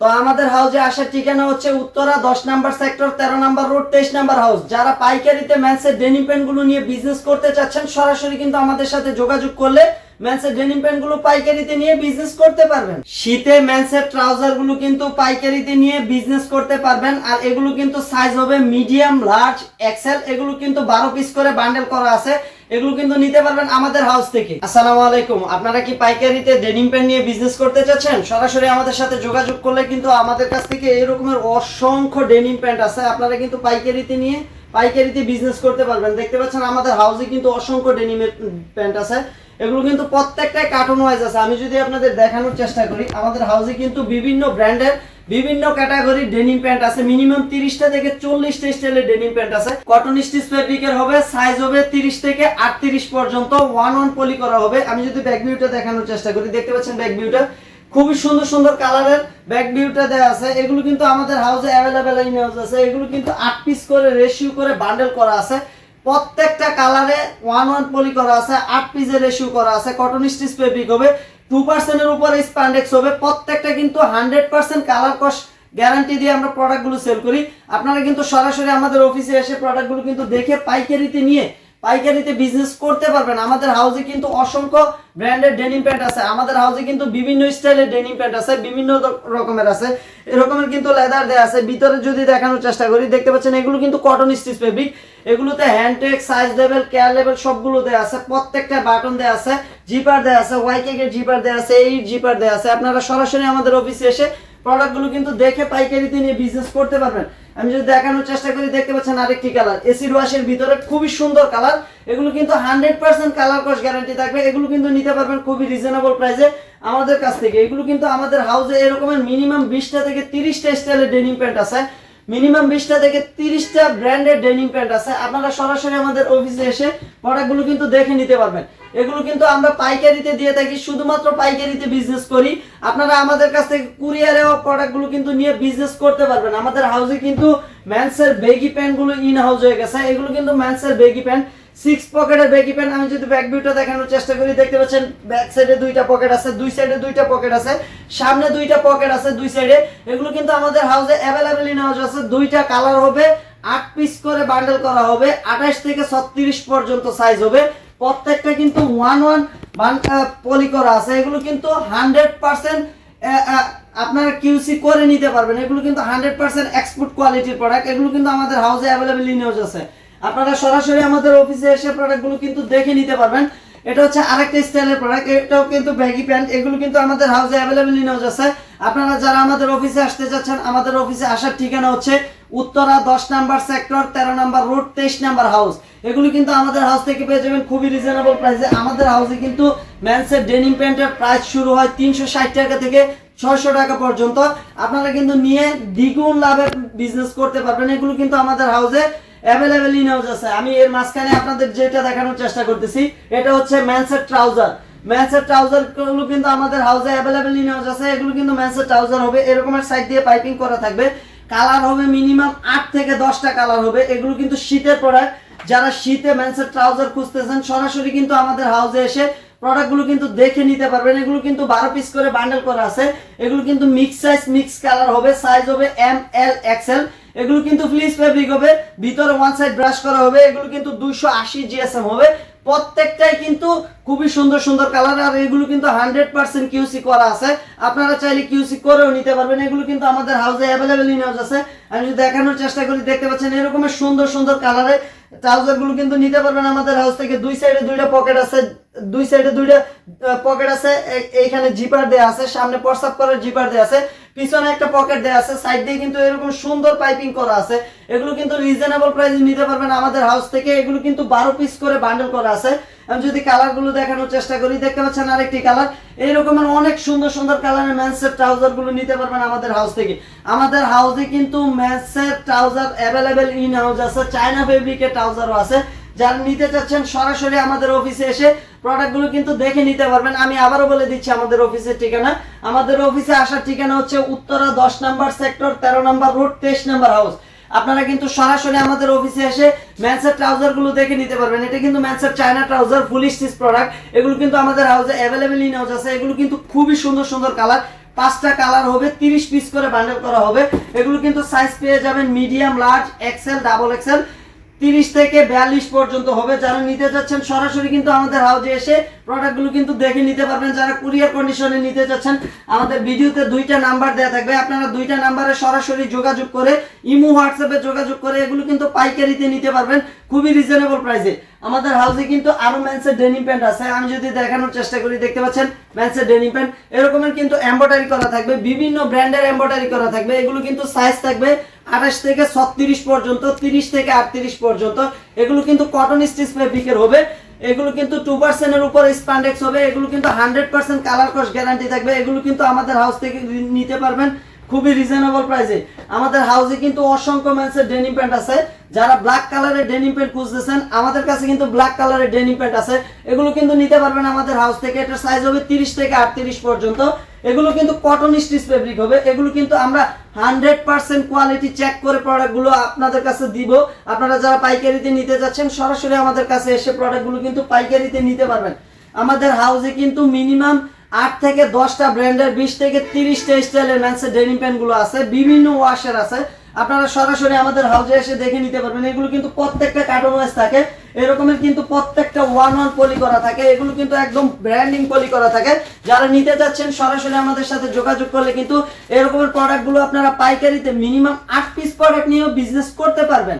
তো আমাদের হাউজে আসার ঠিকানা হচ্ছে উত্তরা দশ নাম্বার সেক্টর তেরো নাম্বার রোড তেইশ নাম্বার হাউস যারা পাইকারিতে ম্যান্সের ডেনিম প্যান্টগুলো নিয়ে বিজনেস করতে চাচ্ছেন, সরাসরি কিন্তু আমাদের সাথে যোগাযোগ করলে ম্যান্সের ডেনিম প্যান্টগুলো পাইকারিতে নিয়ে বিজনেস করতে পারবেন। শীতে ম্যান্সের ট্রাউজারগুলো কিন্তু পাইকারিতে নিয়ে বিজনেস করতে পারবেন, আর এগুলো কিন্তু সাইজ হবে মিডিয়াম লার্জ এক্সেল এগুলো কিন্তু বারো পিস করে বান্ডেল করা আছে, এগুলো কিন্তু নিতে পারবেন আমাদের হাউস থেকে। আসসালামু আলাইকুম, আপনারা কি পাইকারিতে ডেনিম প্যান্ট নিয়ে বিজনেস করতে চাচ্ছেন? সরাসরি আমাদের সাথে যোগাযোগ করলে কিন্তু আমাদের কাছ থেকে এরকমের অসংখ্য ডেনিম প্যান্ট আছে, আপনারা কিন্তু পাইকারিতে নিয়ে পাইকারিতে বিজনেস করতে পারবেন। দেখতে পাচ্ছেন আমাদের হাউসে কিন্তু অসংখ্য ডেনিমের প্যান্ট আছে। এগুলো কিন্তু প্রত্যেকটাই কার্টুন ওয়াইজ আছে। আমি যদি আপনাদের দেখানোর চেষ্টা করি, আমাদের হাউসে কিন্তু বিভিন্ন ব্র্যান্ডের বিভিন্ন ক্যাটাগরি ডেনিম প্যান্ট আছে। মিনিমাম তিরিশটা থেকে চল্লিশটা স্টাইলের ডেনিম প্যান্ট আছে। কটন স্টিচ ফেব্রিকের হবে সাইজ হবে তিরিশ থেকে আটত্রিশ পর্যন্ত। ওয়ান ওয়ান পলি করা হবে। আমি যদি ব্যাক ভিউটা দেখানোর চেষ্টা করি, দেখতে পাচ্ছেন ব্যাক ভিউটা খুবই সুন্দর সুন্দর কালারের ব্যাক ভিউটা দেওয়া আছে। এগুলো কিন্তু আমাদের হাউসে অ্যাভেলেবেল ইন হাউস আছে। এগুলো কিন্তু আট পিস করে রেশিও করে বান্ডেল করা আছে। প্রত্যেকটা কালারে ওয়ান ওয়ান পলি করা আছে, আট পিসের রেশিও করা আছে। কটন স্টিচ ফেব্রিক হবে টু পার্সেন্টের উপরে স্প্যান্ডেক্স হবে। প্রত্যেকটা কিন্তু hundred percent colour cost guarantee দিয়ে আমরা প্রোডাক্টগুলো সেল করি। আপনারা কিন্তু সরাসরি আমাদের অফিসে এসে প্রোডাক্টগুলো কিন্তু দেখে পাইকারিতে নিয়ে পাইকারিতে বিজনেস করতে পারবেন। আমাদের হাউসে কিন্তু অসংখ্য ব্র্যান্ডের ডেনিম প্যান্ট আছে। আমাদের হাউসে কিন্তু বিভিন্ন স্টাইলের ডেনিম প্যান্ট আছে, বিভিন্ন রকমের আছে। এরকমের কিন্তু লেদার দেওয়া আছে। ভিতরে যদি দেখানোর চেষ্টা করি, দেখতে পাচ্ছেন এগুলো কিন্তু কটন স্টিচ ফেব্রিক এগুলোতে hand tag size level care level সবগুলো দেওয়া আছে। প্রত্যেকটা বাটন দেওয়া আছে। জিপার দেওয়া আছে ওয়াই কেকের জিপার দেওয়া আছে, এই জিপার দেওয়া আছে। আপনারা সরাসরি আমাদের অফিসে এসে প্রোডাক্টগুলো কিন্তু দেখে পাইকারিতে নিয়ে বিজনেস করতে পারবেন। আমি যদি দেখানোর চেষ্টা করি, দেখতে পাচ্ছেন আরেকটি কালার এসিড ওয়াশের ভিতরে খুবই সুন্দর কালার এগুলো কিন্তু hundred percent colour cost guarantee থাকবে। এগুলো কিন্তু নিতে পারবেন খুবই রিজনেবল প্রাইসে আমাদের কাছ থেকে। এগুলো কিন্তু আমাদের হাউসে এরকমের মিনিমাম বিশটা থেকে তিরিশটা স্টাইলের ডেনিং প্যান্ট আছে। মিনিমাম বিশটা থেকে তিরিশটা ব্র্যান্ডের ডেনিম প্যান্ট আছে। আপনারা সরাসরি আমাদের অফিসে এসে প্রোডাক্টগুলো কিন্তু দেখে নিতে পারবেন। এগুলো কিন্তু আমরা পাইকারিতে দিয়ে থাকি, শুধুমাত্র পাইকারিতে বিজনেস করি। আপনারা আমাদের কাছ থেকে কুরিয়ারেও প্রোডাক্টগুলো কিন্তু নিয়ে বিজনেস করতে পারবেন। আমাদের হাউসে কিন্তু ম্যান্সের বেগি প্যান্টগুলো ইন হাউস হয়ে গেছে। এগুলো কিন্তু ম্যান্সের বেগি প্যান্ট সিক্স পকেটের বেগি প্যান্ট আমি যদি ব্যাক ভিউটা দেখানোর চেষ্টা করি, দেখতে পাচ্ছেন ব্যাক সাইডে দুইটা পকেট আছে, দুই সাইডে দুইটা পকেট আছে, সামনে দুইটা পকেট আছে দুই সাইডে এগুলো কিন্তু আমাদের হাউসে অ্যাভেলেবেল হাউস আছে। দুইটা কালার হবে, আট পিস করে বান্ডেল করা হবে, আঠাশ থেকে ছত্রিশ পর্যন্ত সাইজ হবে। প্রত্যেকটা কিন্তু ওয়ান ওয়ান পলি করা আছে। এগুলো কিন্তু হান্ড্রেড পার্সেন্ট আপনারা কিউসি করে নিতে পারবেন। এগুলো কিন্তু হান্ড্রেড পার্সেন্ট এক্সপোর্ট কোয়ালিটির প্রোডাক্ট এগুলো কিন্তু আমাদের হাউসে অ্যাভেলেবেল হাউস আছে। আপনারা সরাসরি আমাদের অফিসে এসে প্রোডাক্টগুলো কিন্তু দেখে নিতে পারবেন। এটা হচ্ছে আরেকটা স্টাইলের প্রোডাক্ট এটাও কিন্তু ব্যাগি প্যান্ট এগুলো কিন্তু আমাদের হাউসে অ্যাভেলেবেল ইন হাউস আপনারা যারা আমাদের অফিসে আসতে চাচ্ছেন আমাদের অফিসে আসার ঠিকানা হচ্ছে উত্তরা দশ নাম্বার সেক্টর তেরো নাম্বার রোড তেইশ নাম্বার হাউস এগুলো কিন্তু আমাদের হাউস থেকে পেয়ে যাবেন খুবই রিজনেবল প্রাইসে আমাদের হাউসে কিন্তু ম্যান্সের ডেনিম প্যান্টের প্রাইস শুরু হয় তিনশো ষাট টাকা থেকে ছয়শো টাকা পর্যন্ত। আপনারা কিন্তু নিয়ে দ্বিগুণ লাভে বিজনেস করতে পারবেন। এগুলো কিন্তু আমাদের হাউসে অ্যাভেলেবেল ইন আছে। আমি এর মাঝখানে আপনাদের যেটা দেখানোর চেষ্টা করতেছি, এটা হচ্ছে ট্রাউজার কিন্তু আমাদের হাউসে আছে। এগুলো কিন্তু ট্রাউজার হবে। এরকমের সাইড দিয়ে পাইপিং করা থাকবে। কালার হবে মিনিমাম আট থেকে দশটা কালার হবে। এগুলো কিন্তু শীতের প্রোডাক্ট যারা শীতে ম্যান্সের ট্রাউজার খুঁজতেছেন, সরাসরি কিন্তু আমাদের হাউসে এসে প্রোডাক্টগুলো কিন্তু দেখে নিতে পারবেন। এগুলো কিন্তু বারো পিস করে বান্ডেল করা আছে। এগুলো কিন্তু মিক্স সাইজ মিক্স কালার হবে। সাইজ হবে এম এল এক্সেল এগুলো কিন্তু ফ্লিস ফেব্রিক হবে, ভিতরে ওয়ান সাইড ব্রাশ করা হবে, এগুলো কিন্তু দুইশো আশি জিএসএম হবে। প্রত্যেকটাই কিন্তু খুবই সুন্দর সুন্দর কালার আর এগুলো কিন্তু হান্ড্রেড পার্সেন্ট কিউসি করা আছে। আপনারা চাইলে কিউসি করেও নিতে পারবেন। এগুলো কিন্তু আমাদের হাউসে অ্যাভেলেবেল ইন হাউস আছে। আমি যদি দেখানোর চেষ্টা করি, দেখতে পাচ্ছেন এরকমের সুন্দর সুন্দর কালারে ট্রাউজারগুলো কিন্তু নিতে পারবেন আমাদের হাউস থেকে। দুই সাইডে দুইটা পকেট আছে, দুই সাইডে দুইটা পকেট আছে। এইখানে জিপার দেওয়া আছে, সামনে প্রস্তাব করার জিপার দেওয়া আছে। পিছনে একটা পকেট দেয়া আছে সাইড দিয়ে কিন্তু এরকম সুন্দর পাইপিং করা আছে। এগুলো কিন্তু রিজনেবল প্রাইসে নিতে পারবেন আমাদের হাউস থেকে। এগুলো কিন্তু বারো পিস করে বান্ডেল করা আছে। আমি যদি কালারগুলো দেখানোর চেষ্টা করি, দেখতে পাচ্ছেন আরেকটি কালার এইরকমের অনেক সুন্দর সুন্দর কালারের ম্যান্সের ট্রাউজারগুলো নিতে পারবেন আমাদের হাউস থেকে। আমাদের হাউসে কিন্তু ম্যান্সের ট্রাউজার অ্যাভেলেবেল ইন হাউস আছে। চায়না ফেব্রিকের ট্রাউজারও আছে। যারা নিতে চাচ্ছেন, সরাসরি আমাদের অফিসে এসে প্রোডাক্টগুলো কিন্তু দেখে নিতে পারবেন। আমি আবারও বলে দিচ্ছি, আমাদের অফিসের ঠিকানা। আমাদের অফিসে আসার ঠিকানা হচ্ছে উত্তরা দশ নাম্বার সেক্টর তেরো নাম্বার রোড তেইশ নাম্বার হাউস আপনারা কিন্তু সরাসরি আমাদের অফিসে এসে ম্যান্সের ট্রাউজারগুলো দেখে নিতে পারবেন। এটা কিন্তু ম্যান্সের চায়না ট্রাউজার ফুল প্রোডাক্ট এগুলো কিন্তু আমাদের হাউসে অ্যাভেলেবেল ইন হাউস আছে। এগুলো কিন্তু খুবই সুন্দর সুন্দর কালার পাঁচটা কালার হবে, তিরিশ পিস করে বান্ডেল করা হবে। এগুলো কিন্তু সাইজ পেয়ে যাবেন medium large XL double XL তিরিশ থেকে বিয়াল্লিশ পর্যন্ত হবে। যারা নিতে যাচ্ছেন, সরাসরি কিন্তু আমাদের হাউজে এসে প্রোডাক্টগুলো কিন্তু দেখে নিতে পারবেন। যারা কুরিয়ার কন্ডিশনে নিতে যাচ্ছেন, আমাদের ভিডিওতে দুইটা নাম্বার দেওয়া থাকবে। আপনারা দুইটা নাম্বারে সরাসরি যোগাযোগ করে, ইমো, হোয়াটসঅ্যাপে যোগাযোগ করে, এগুলো কিন্তু পাইকারিতে নিতে পারবেন খুবই রিজনেবল প্রাইসে আমাদের হাউসে কিন্তু আরও ম্যান্সের ডেনিম প্যান্ট আছে। আমি যদি দেখানোর চেষ্টা করি, দেখতে পাচ্ছেন ম্যান্সের ডেনিম প্যান্ট এরকমের কিন্তু এম্ব্রয়ডারি করা থাকবে, বিভিন্ন ব্র্যান্ডের এম্ব্রয়ডারি করা থাকবে। এগুলো কিন্তু সাইজ থাকবে আঠাশ থেকে ছত্রিশ পর্যন্ত, তিরিশ থেকে আটত্রিশ পর্যন্ত, এগুলো কিন্তু কটন স্টিচ ফেব্রিকের হবে। এগুলো কিন্তু টু পার্সেন্টের উপর স্পান্ডেক্স হবে। এগুলো কিন্তু hundred percent colour cost guarantee থাকবে। এগুলো কিন্তু আমাদের হাউস থেকে নিতে পারবেন। খুবই রিজনেবল প্রাইসে আমাদের হাউসে কিন্তু অসংখ্য ম্যান্সের ডেনিম প্যান্ট আছে। যারা ব্ল্যাক কালারের ডেনিম প্যান্ট খুঁজতেছেন, আমাদের কাছে কিন্তু ব্ল্যাক কালারের ডেনিম প্যান্ট আছে। এগুলো কিন্তু নিতে পারবেন আমাদের হাউস থেকে। এটার সাইজ হবে তিরিশ থেকে আটত্রিশ পর্যন্ত। এগুলো কিন্তু কটন স্টিচ ফেব্রিক হবে। এগুলো কিন্তু আমরা হান্ড্রেড পার্সেন্ট কোয়ালিটি চেক করে প্রোডাক্টগুলো আপনাদের কাছে দিব। আপনারা যারা পাইকারিতে নিতে যাচ্ছেন, সরাসরি আমাদের কাছে এসে প্রোডাক্টগুলো কিন্তু পাইকারিতে নিতে পারবেন। আমাদের হাউসে কিন্তু মিনিমাম আট থেকে দশটা ব্র্যান্ডের, বিশ থেকে তিরিশটা স্টাইলের ম্যান্সের ডেনিম প্যান্টগুলো আছে, বিভিন্ন ওয়াশের আছে। আপনারা সরাসরি আমাদের হাউজে এসে দেখে নিতে পারবেন। এগুলো কিন্তু প্রত্যেকটা কার্টন ওয়াইজ থাকে। এরকমের কিন্তু প্রত্যেকটা ওয়ান ওয়ান পলি করা থাকে। এগুলো কিন্তু একদম ব্র্যান্ডিং পলি করা থাকে। যারা নিতে যাচ্ছেন সরাসরি আমাদের সাথে যোগাযোগ করলে কিন্তু এরকমের প্রোডাক্টগুলো আপনারা পাইকারিতে মিনিমাম আট পিস প্রোডাক্ট নিয়েও বিজনেস করতে পারবেন।